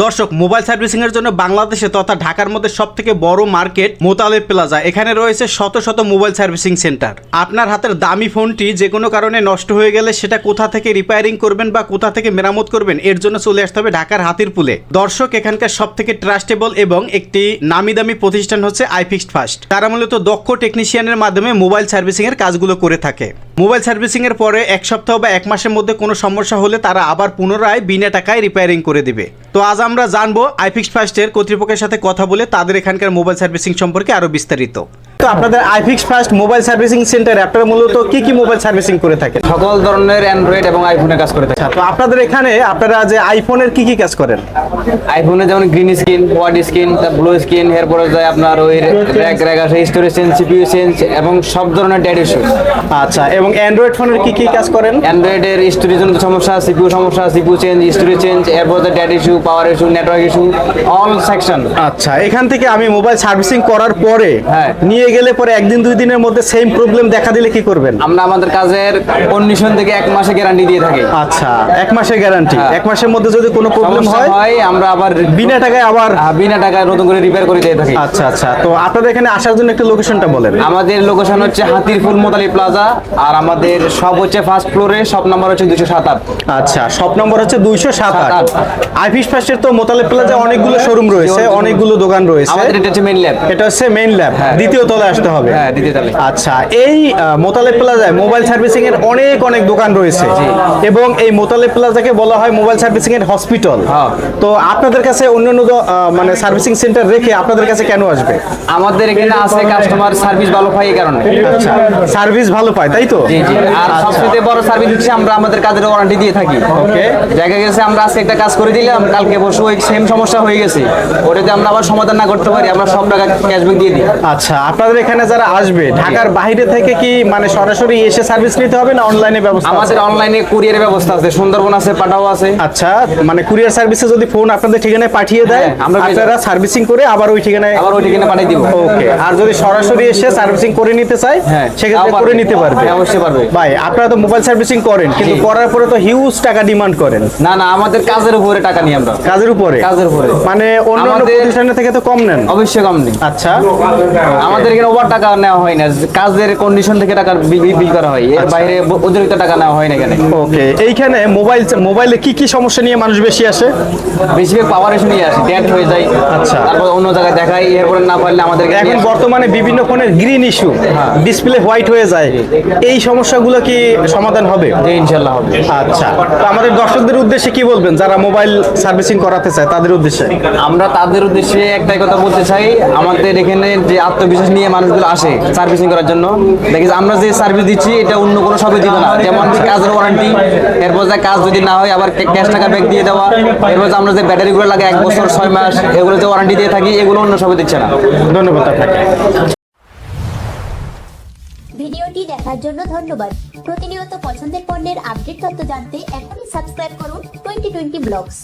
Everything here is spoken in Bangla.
দর্শক, মোবাইল সার্ভিসিং এর জন্য বাংলাদেশে তথা ঢাকার মধ্যে সব থেকে বড় মার্কেট মোতালেব প্লাজা। এখানে রয়েছে শত শত মোবাইল সার্ভিসিং সেন্টার। আপনার হাতের দামি ফোনটি যে কোনো কারণে নষ্ট হয়ে গেলে সেটা কোথা থেকে রিপেয়ারিং করবেন বা কোথা থেকে মেরামত করবেন, এর জন্য চলে আসতে হবে ঢাকার হাতির পুলে দর্শক, এখানকার সব থেকে ট্রাস্টেবল এবং একটি নামি দামি প্রতিষ্ঠান হচ্ছে আইফিক্সড ফার্স্ট। তারা মূলত দক্ষ টেকনিশিয়ানের মাধ্যমে মোবাইল সার্ভিসিং এর কাজগুলো করে থাকে। মোবাইল সার্ভিসিংয়ের পরে এক সপ্তাহ বা এক মাসের মধ্যে কোনো সমস্যা হলে তারা আবার পুনরায় বিনা টাকায় রিপেয়ারিং করে দিবে। তো আজ আমরা জানব আইফিক্স ফার্স্টের কর্তৃপক্ষের সাথে কথা বলে তাদের এখানকার মোবাইল সার্ভিসিং সম্পর্কে আরও বিস্তারিত। তো আপনাদের আইফিক্স ফার্স্ট মোবাইল সার্ভিসিং সেন্টারে আপনারা মূলত কি কি মোবাইল সার্ভিসিং করে থাকেন? সকল ধরনের অ্যান্ড্রয়েড এবং আইফোনের কাজ করে থাকে। তো আপনাদের এখানে আপনারা যে আইফোনের কি কি কাজ করেন? আইফোনে যেমন green screen white screen blue screen এরপরে যায় আপনার ওই র্যাক র্যাক আসে স্টোরেজ চেঞ্জ সিপিইউ চেঞ্জ এবং সব ধরনের ডেড ইস্যু আচ্ছা এবং অ্যান্ড্রয়েড ফোনের কি কি কাজ করেন? অ্যান্ড্রয়েডের স্টোরেজ জন্য সমস্যা সিপিইউ সমস্যা সিপিইউ চেঞ্জ স্টোরেজ চেঞ্জ এরপরে dead issue power issue network issue all section আচ্ছা এখান থেকে আমি মোবাইল সার্ভিসিং করার পরে হ্যাঁ। নিয়ে গেলে পরে একদিন দুই দিনের মধ্যে সেম প্রবলেম দেখা দিলে কি করবেন? আমরা আমাদের কাজের কন্ডিশন থেকে এক মাসে গ্যারান্টি দিয়ে থাকি। আচ্ছা এক মাসের গ্যারান্টি হ্যাঁ। এক মাসের মধ্যে যদি কোনো প্রবলেম হয় হয় আমরা আবার বিনা টাকায় আবার বিনা টাকায় নতুন করে রিপেয়ার করে দিয়ে থাকি। আচ্ছা আচ্ছা। তো আপনাদের এখানে আসার জন্য একটু লোকেশনটা বলেন। আমাদের লোকেশন হচ্ছে হাতিরপুল মোতালি প্লাজা আর আমাদের সব হচ্ছে ফার্স্ট ফ্লোরে সব নাম্বার হচ্ছে দুশো সাত আট। আচ্ছা সব নম্বর হচ্ছে দুইশো সাত আট। সাত আইফিস ফার্স্টের তো মোতালেব প্লাজা অনেকগুলো শোরুম রয়েছে অনেকগুলো দোকান রয়েছে। আমাদের এটা হচ্ছে মেইন ল্যাব এটা হচ্ছে মেইন ল্যাব হ্যাঁ। দ্বিতীয় তলায় আসতে হবে। হ্যাঁ, দ্বিতীয় তলায়। আচ্ছা এই মোতালেব প্লাজায় মোবাইল সার্ভিসিং এর অনেক অনেক দোকান রয়েছে। এবং এই মোতালেব প্লাজাকে বলা হয় মোবাইল সার্ভিসিং এর হসপিটাল। হ্যাঁ। তো আপনাদের কাছে অন্যান্য মানে সার্ভিসিং সেন্টার রেখে আপনাদের কাছে কেন আসবে? আমাদের এখানে আছে কাস্টমার সার্ভিস ভালো পাই এই কারণে। আচ্ছা সার্ভিস ভালো পায় তাই তো? জি জি আর আচ্ছা। সবচেয়ে বড় সার্ভিস হচ্ছে আমরা আমাদের কাজের ওয়ারেন্টি দিয়ে থাকি। ওকে জায়গা গেছে আমরা আজকে একটা কাজ করে দিলাম কালকে পরশু ওই সেম সমস্যা হয়ে গেছে। ওটাতে আমরা আবার সমাধান না করতে পারি আমরা সব টাকা ক্যাশব্যাক দিয়ে দিই। আচ্ছা আপনাদের এখানে যারা আসবে ঢাকার বাইরে থেকে কি মানে সরাসরি এসে সার্ভিস নিতে হবে না অনলাইনে ব্যবস্থা আমাদের অনলাইনে কুরিয়ারের ব্যবস্থা আছে সুন্দরবন আছে পাঠাও আছে। আচ্ছা মানে কুরিয়ার সার্ভিসে যদি ফোন আপনাদের ঠিকানায় পাঠিয়ে দেয় হ্যাঁ, আমরা আপনারা সার্ভিসিং করে আবার ওই ঠিকানায় আবার ওই ঠিকানা পাঠিয়ে দিব। ওকে আর যদি সরাসরি এসে সার্ভিসিং করে নিতে চায় হ্যাঁ, সেক্ষেত্রে করে নিতে পারবে। হ্যাঁ, অবশ্যই পারবে। ভাই আপনারা তো মোবাইল সার্ভিসিং করেন কিন্তু করার পরে তো হিউজ টাকা ডিমান্ড করেন। না না আমাদের কাজের উপরে টাকা নিই আমরা। কাজের উপরে? কাজের উপরে। মানে অন্য অন্য প্রতিষ্ঠানের থেকে তো কম নেন? অবশ্যই কম নেই। আচ্ছা। আমাদের এখানে ওভার টাকা নেওয়া হয় না। কাজের কন্ডিশন থেকে টাকা বিল করা হয়। এর বাইরে অতিরিক্ত টাকা নেওয়া হয় না এখানে। ওকে এইখানে মোবাইল মোবাইলে কি কি সমস্যা নিয়ে মানুষ বেশি আসে? বেশিরভাগ পাওয়ার ইস্যু নিয়ে আসে ডেট হয়ে যায় আচ্ছা। তারপর অন্য জায়গায় দেখাই এরপরে না পারলে আমাদের এখন বর্তমানে বিভিন্ন ফোনের গ্রিন ইস্যু ডিসপ্লে হোয়াইট হয়ে যায়। এই সমস্যাগুলো কি সমাধান হবে? ইনশাল্লাহ হবে। আচ্ছা তো আমাদের দর্শকদের উদ্দেশ্যে কি বলবেন? যারা মোবাইল সার্ভিসিং করাতে চায় তাদের উদ্দেশ্যে। আমরা তাদের উদ্দেশ্যে একটাই কথা বলতে চাই আমাদের এখানে যে আত্মবিশ্বাস নিয়ে মানুষগুলো আসে সার্ভিসিং করার জন্য। দেখি আমরা যে সার্ভিস দিচ্ছি এটা অন্য কোনো সবে দিব না। যেমন কাজের ওয়ারেন্টি এরপর যে কাজ যদি না হয় আবার ক্যাশ টাকা ব্যাক দিয়ে দেওয়া। এরপর যে আমরা যে ব্যাটারিগুলো লাগে এক বছর ছয় মাস এগুলো যে ওয়ারেন্টি দিয়ে থাকি এগুলো অন্য সবে দিচ্ছে না। ধন্যবাদ আপনাকে। ভিডিওটি দেখার জন্য ধন্যবাদ। প্রতিনিয়ত পছন্দের পণ্যের আপডেট তথ্য জানতে এখনই সাবস্ক্রাইব করুন টোয়েন্টি টোয়েন্টি ব্লগস।